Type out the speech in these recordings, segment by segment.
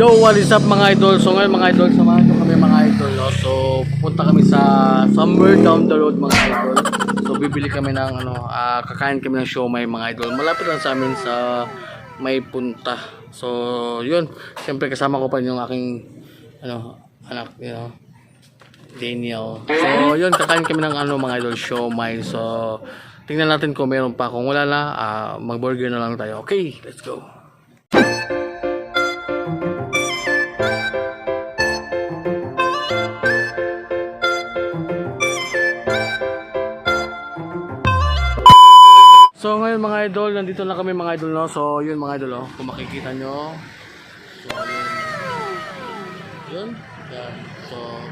Yo, what is up mga idol? So ngayon mga idol, samahan nyo kami mga idol. No? So pupunta kami sa somewhere down the road mga idol. So bibili kami ng ano, ah, kakain kami ng siomay mga idol. Malapit lang sa amin sa may punta. So yun, siyempre kasama ko pa yung aking ano, anak, you know, Daniel. So yun, kakain kami ng ano mga idol, siomay. So tingnan natin kung meron pa. Kung wala na, ah, mag-burger na lang tayo. Okay, let's go. So ngayon mga idol, nandito na kami mga idol no. So yun mga idol oh, kung makikita nyo. So yun. Yun. Yan. So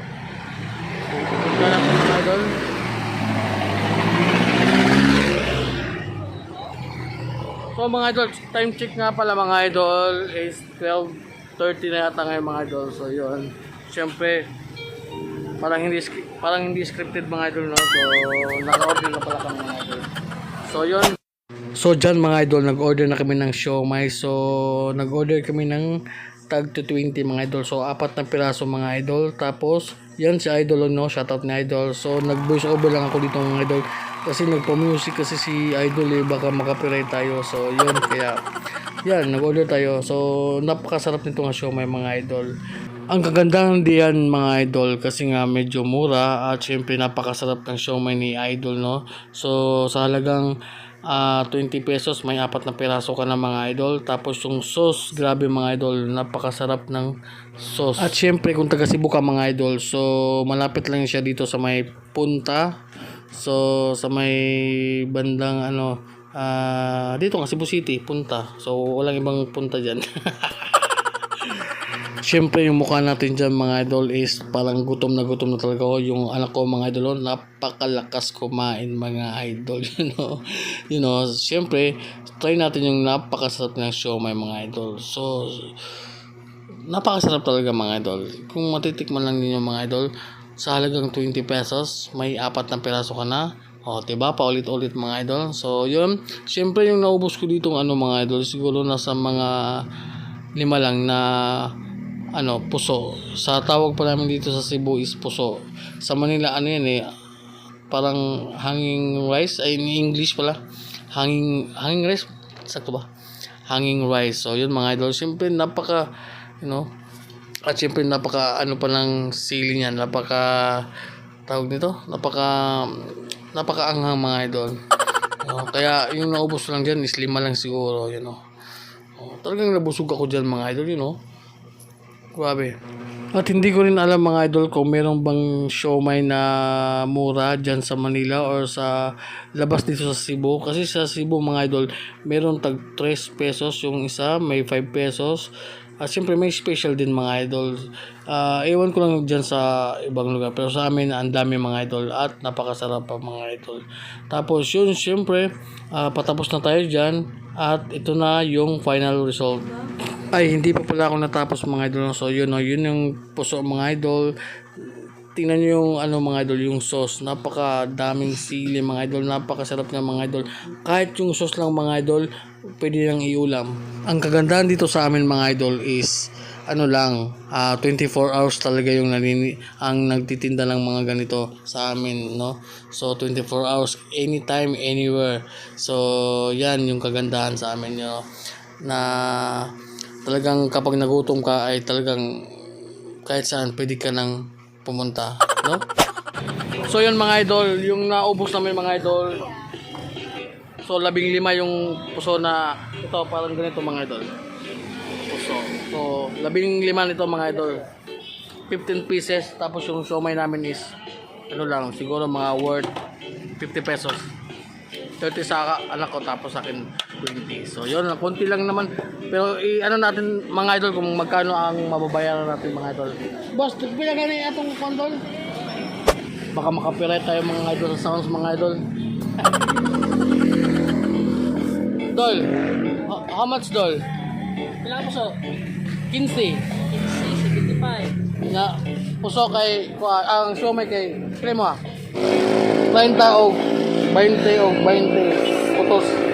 pupunta na mga idol. So mga idol, time check nga pala mga idol is 12.30 na yata ngayon mga idol. So yun. Siyempre, parang hindi parang hindi scripted mga idol no. So naka-order na pala kami mga idol. So yun. So dyan mga idol, nag-order na kami ng siomay. So nag-order kami ng tag to 20 mga idol. So apat na piraso mga idol. Tapos yan si idol no, shoutout ni idol. So nag voice over lang ako dito mga idol. Kasi nagpa-music kasi si idol eh, baka makapiright tayo. So yun, kaya yan, nag-order tayo. So napakasarap nito nga siomay mga idol. Ang kagandahan diyan mga idol kasi nga medyo mura at syempre napakasarap ng siomay ni idol no. So sa halagang ah, 20 pesos may apat na piraso ka na mga idol. Tapos yung sauce, grabe mga idol, napakasarap ng sauce. At syempre kung taga Cebu ka mga idol, so malapit lang siya dito sa may punta. So sa may bandang ano ah, dito nga Cebu City, punta. So walang ibang punta diyan. Siyempre yung mukha natin dyan mga idol is parang gutom na gutom na talaga ako. Yung anak ko mga idol, oh, napakalakas kumain mga idol. You know, you know siyempre try natin yung napakasarap ng show may mga idol. So, napakasarap talaga mga idol. Kung matitikman lang ninyo mga idol, sa halagang 20 pesos, may apat na piraso ka na. O, diba? Paulit-ulit mga idol. So, yun. Siyempre, yung naubos ko dito ano mga idol, siguro nasa mga lima lang na ano, puso. Sa tawag pa namin dito sa Cebu is puso. Sa Manila, ano yan eh, parang hanging rice, ay in English pala. Hanging, hanging rice, sakto ba? Hanging rice. So, yun mga idol. Siyempre, napaka, you know, at siyempre, napaka, ano pa ng sili niyan, napaka, tawag nito, napaka, napaka anghang mga idol. Oh, kaya, yung naubos lang dyan is lima lang siguro, you know. Oh, talagang nabusog ako dyan mga idol, you know. Grabe. At hindi ko rin alam mga idol kung meron bang siomay na mura dyan sa Manila or sa labas dito sa Cebu. Kasi sa Cebu mga idol, meron tag 3 pesos yung isa, may 5 pesos. At siyempre may special din mga idol. Ah, ewan ko lang dyan sa ibang lugar. Pero sa amin, ang dami mga idol. At napakasarap pa mga idol. Tapos yun, siyempre, ah, patapos na tayo dyan. At ito na yung final result. Ay, hindi pa pala ako natapos mga idol. So, yun, no, yun yung puso mga idol. Tingnan nyo yung ano mga idol, yung sauce. Napaka daming sili mga idol. Napakasarap ng mga idol. Kahit yung sauce lang mga idol, pwede lang iulam. Ang kagandahan dito sa amin mga idol is ano lang, ah, 24 hours talaga yung nanini ang nagtitinda ng mga ganito sa amin, no? So 24 hours anytime anywhere. So yan yung kagandahan sa amin, no? Na talagang kapag nagutom ka ay talagang kahit saan pwede ka nang pumunta, no? So yun mga idol, yung naubos namin mga idol. So labing lima yung puso na ito parang ganito mga idol. Puso. So labing lima nito mga idol. 15 pieces tapos yung siomay namin is ano lang siguro mga worth 50 pesos. 30 sa anak ko tapos akin 20. So yun, konti lang naman. Pero i ano natin mga idol kung magkano ang mababayaran natin mga idol. Boss, pila gani atong kondol? Baka makapiright tayo mga idol sa sounds mga idol. Dol, how, much dol? Ilang puso? 15. 75. Na puso kay kuha- ang siomay kay kay mo ah. 30 o 20 o 20 putos.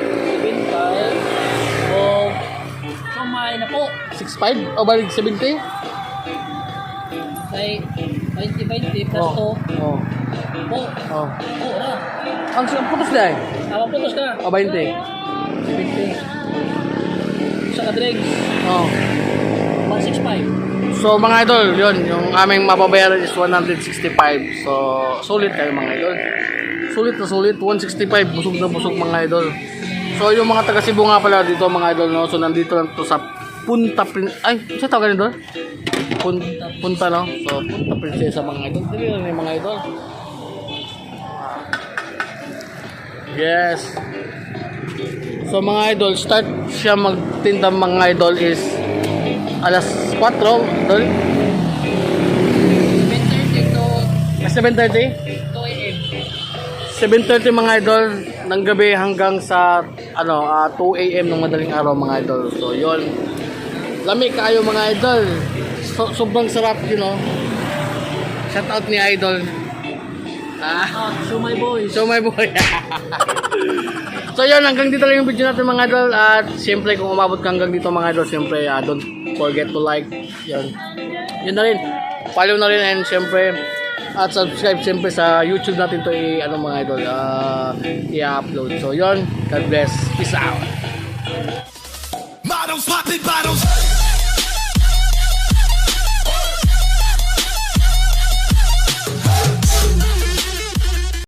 Po. 6'5 o balik 70? Kay 20-20 plus Oh. Oh. 2. Po. Oh. Po na. Ang siyang putos na eh. Tama putos ka. O 20. 20. Sa kadregs. Oh. 165. So mga idol, yun, yung aming mababayaran is 165. So, sulit kayo mga idol. Sulit na sulit, 165, busog na busog mga idol. So, yung mga taga Cebu nga pala dito mga idol, no? So, nandito lang to sa Punta Prin... Ay, sa tawag nito? Punta, Punta, no? So, Punta Princesa mga idol. Dili lang yung mga idol. Yes. So, mga idol, start siya magtinda mga idol is alas 4, idol. 730 to Mas 7.30? 2 a.m. 7.30 mga idol ng gabi hanggang sa ano ah, 2 a.m. ng madaling araw mga idol. So yon. Lami kayo mga idol. So, sobrang sarap you know. Shout out ni idol. Ah, Ah, so my boys. so my boy. so yun, hanggang dito lang yung video natin mga idol. At siyempre kung umabot ka hanggang dito mga idol, siyempre ah, don't forget to like. Yun. Yun na rin. Follow na rin and siyempre at subscribe siyempre sa YouTube natin to i ano mga idol ah, i-upload. So yun, God bless. Peace out. Models popping, bottom